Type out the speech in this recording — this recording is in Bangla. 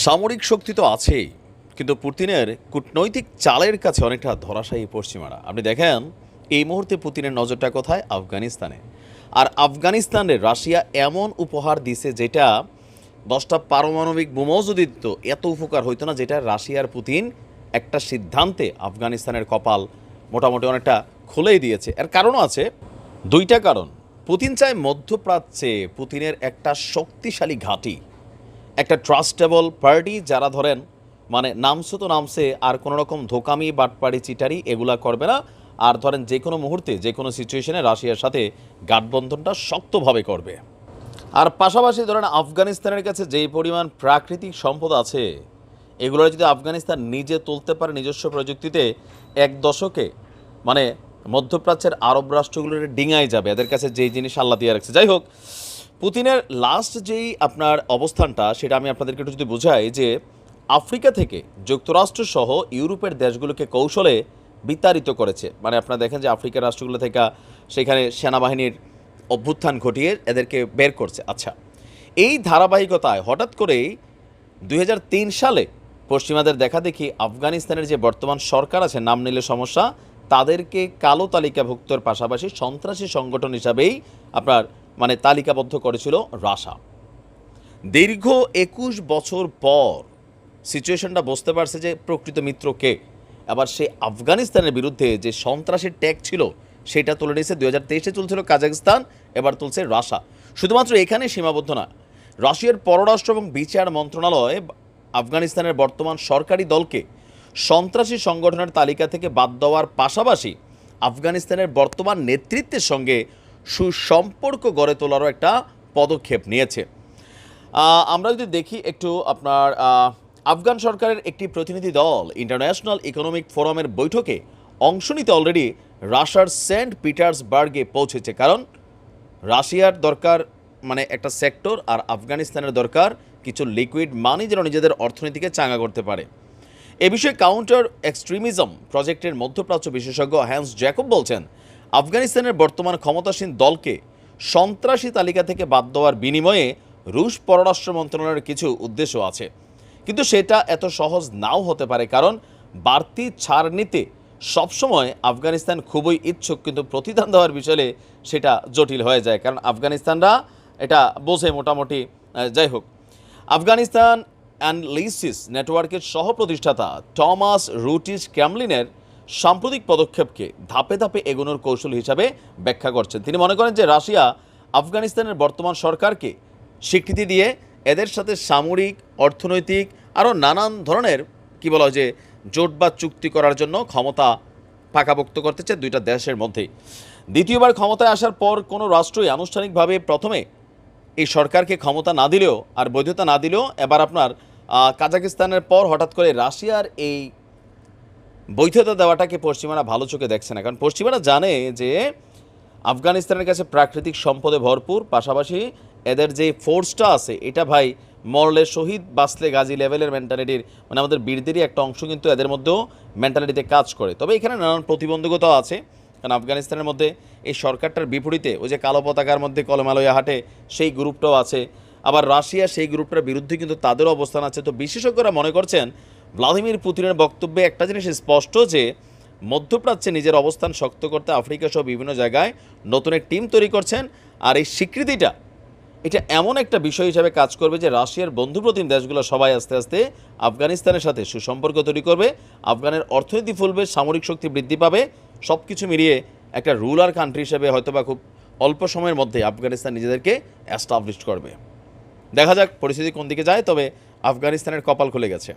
সামরিক শক্তি তো আছেই, কিন্তু পুতিনের কূটনৈতিক চালের কাছে অনেকটা ধরাশায়ী পশ্চিমারা। আপনি দেখেন, এই মুহূর্তে পুতিনের নজরটা কোথায়? আফগানিস্তানে। আর আফগানিস্তানে রাশিয়া এমন উপহার দিছে যেটা দশটা পারমাণবিক বোমাও যদি দিত এত উপকার হইতো না, যেটা রাশিয়ার পুতিন একটা সিদ্ধান্তে আফগানিস্তানের কপাল মোটামুটি অনেকটা খুলেই দিয়েছে। এর কারণও আছে দুইটা কারণ। পুতিন চায় মধ্যপ্রাচ্যে পুতিনের একটা শক্তিশালী ঘাঁটি। একটা ট্রাস্টেবল পার্টি যারা ধরেন মানে নামছে তো নামছে আর কোনো রকম ধোকামি, বাটপাড়ি, চিটারি এগুলা করবে না। আর ধরেন যে কোনো মুহূর্তে, যে কোনো সিচুয়েশনে রাশিয়ার সাথে গাঠবন্ধনটা শক্তভাবে করবে। আর পাশাপাশি ধরেন আফগানিস্তানের কাছে যেই পরিমাণ প্রাকৃতিক সম্পদ আছে, এগুলো যদি আফগানিস্তান নিজে তুলতে পারে নিজস্ব প্রযুক্তিতে, এক দশকে মানে মধ্যপ্রাচ্যের আরব রাষ্ট্রগুলোর ডিঙায় যাবে। এদের কাছে যেই জিনিস আল্লাহ দিয়ে রাখছে। যাই হোক পুতিনের লাস্ট যেই আপনার অবস্থানটা, সেটা আমি আপনাদেরকে একটু যদি বোঝাই যে, আফ্রিকা থেকে যুক্তরাষ্ট্র সহ ইউরোপের দেশগুলোকে কৌশলে বিতাড়িত করেছে। মানে আপনারা দেখেন যে আফ্রিকার রাষ্ট্রগুলো থেকে সেখানে সেনাবাহিনীর অভ্যুত্থান ঘটিয়ে এদেরকে বের করছে। আচ্ছা এই ধারাবাহিকতায় হঠাৎ করেই দুই হাজার তিন সালে পশ্চিমাদের দেখা দেখি আফগানিস্তানের যে বর্তমান সরকার আছে, নাম নিলে সমস্যা, তাদেরকে কালো তালিকাভুক্তর পাশাপাশি সন্ত্রাসী সংগঠন হিসাবেই আপনার মানে তালিকাবদ্ধ করেছিল রাশা। দীর্ঘ একুশ বছর পর সিচুয়েশনটা বুঝতে পারছে যে প্রকৃত মিত্র কে। আবার সে আফগানিস্তানের বিরুদ্ধে যে সন্ত্রাসের ট্যাগ ছিল, সেটা তুলে নিয়েছে। দুই হাজার তেইশে চলছিল কাজাকিস্তান এবার তুলছে রাশা। শুধুমাত্র এখানে সীমাবদ্ধ না, রাশিয়ার পররাষ্ট্র এবং বিচার মন্ত্রণালয় আফগানিস্তানের বর্তমান সরকারি দলকে সন্ত্রাসী সংগঠনের তালিকা থেকে বাদ দেওয়ার পাশাপাশি আফগানিস্তানের বর্তমান নেতৃত্বের সঙ্গে সুসম্পর্ক গড়ে তোলারও একটা পদক্ষেপ নিয়েছে। আমরা যদি দেখি একটু আপনার আফগান সরকারের একটি প্রতিনিধি দল ইন্টারন্যাশনাল ইকোনমিক ফোরামের বৈঠকে অংশ নিতে অলরেডি রাশিয়ার সেন্ট পিটার্সবার্গে পৌঁছেছে। কারণ রাশিয়ার দরকার মানে একটা সেক্টর আর আফগানিস্তানের দরকার কিছু লিকুইড মানি যেন নিজেদের অর্থনীতিকে চাঙ্গা করতে পারে। এ বিষয়ে কাউন্টার এক্সট্রিমিজম প্রজেক্টের মধ্যপ্রাচ্য বিশেষজ্ঞ হ্যান্স জ্যাকব বলছেন আফগানিস্তানের বর্তমান ক্ষমতাসীন দলকে সন্ত্রাসী তালিকা থেকে বাদ দেওয়ার বিনিময়ে রুশ পররাষ্ট্র মন্ত্রণালয়ের কিছু উদ্দেশ্য আছে। কিন্তু সেটা এত সহজ নাও হতে পারে কারণ বাড়তি ছাড় নিতে সবসময় আফগানিস্তান খুবই ইচ্ছুক, কিন্তু প্রতিদান দেওয়ার বিষয়ে সেটা জটিল হয়ে যায়। কারণ আফগানিস্তানরা এটা বোঝে মোটামুটি যাই হোক। আফগানিস্তান অ্যান্ড লিসিস নেটওয়ার্কের সহ প্রতিষ্ঠাতা টমাস রুটিস ক্যামলিনের সাম্প্রতিক পদক্ষেপকে ধাপে ধাপে এগোনোর কৌশল হিসাবে ব্যাখ্যা করছেন। তিনি মনে করেন যে রাশিয়া আফগানিস্তানের বর্তমান সরকারকে স্বীকৃতি দিয়ে এদের সাথে সামরিক, অর্থনৈতিক, আরও নানান ধরনের, কি বলা হয় যে, জোট বা চুক্তি করার জন্য ক্ষমতা পাকাপোক্ত করতে চায় দুইটা দেশের মধ্যে দ্বিতীয়বার ক্ষমতায় আসার পর কোনো রাষ্ট্রই আনুষ্ঠানিকভাবে প্রথমে এই সরকারকে ক্ষমতা না দিলেও আর বৈধতা না দিলেও এবার আপনার কাজাকিস্তানের পর হঠাৎ করে রাশিয়ার এই বৈধতা দেওয়াটাকে পশ্চিমারা ভালো চোখে দেখছে না। কারণ পশ্চিমারা জানে যে আফগানিস্তানের কাছে প্রাকৃতিক সম্পদে ভরপুর, পাশাপাশি এদের যে ফোর্সটা আছে, এটা ভাই মরলে শহীদ, বাঁচলে গাজী লেভেলের মেন্টালিটির মানে আমাদের বীরদেরই একটা অংশ কিন্তু এদের মধ্যেও মেন্টালিটিতে কাজ করে। তবে এখানে নানান প্রতিবন্ধকতাও আছে, কারণ আফগানিস্তানের মধ্যে এই সরকারটার বিপরীতে ওই যে কালো পতাকার মধ্যে কলমালয়া হাটে সেই গ্রুপটাও আছে। আবার রাশিয়া সেই গ্রুপটার বিরুদ্ধে কিন্তু তাদেরও অবস্থান আছে। তো বিশেষজ্ঞরা মনে করছেন ভ্লাদিমির পুতিনের বক্তব্যে একটা জিনিস স্পষ্ট যে, মধ্যপ্রাচ্যে নিজের অবস্থান শক্ত করতে আফ্রিকা সহ বিভিন্ন জায়গায় নতুন এক টিম তৈরি করছেন। আর এই স্বীকৃতিটা, এটা এমন একটা বিষয় হিসাবে কাজ করবে যে, রাশিয়ার বন্ধুপ্রতিম দেশগুলো সবাই আস্তে আস্তে আফগানিস্তানের সাথে সুসম্পর্ক তৈরি করবে, আফগানের অর্থনীতি ফুলবে, সামরিক শক্তি বৃদ্ধি পাবে সব কিছু মিলিয়ে একটা রুলার কান্ট্রি হিসেবে হয়তোবা খুব অল্প সময়ের মধ্যে আফগানিস্তান নিজেদেরকে অ্যাস্টাবলিশ করবে। দেখা যাক পরিস্থিতি কোন দিকে যায়, তবে আফগানিস্তানের কপাল খুলে গেছে।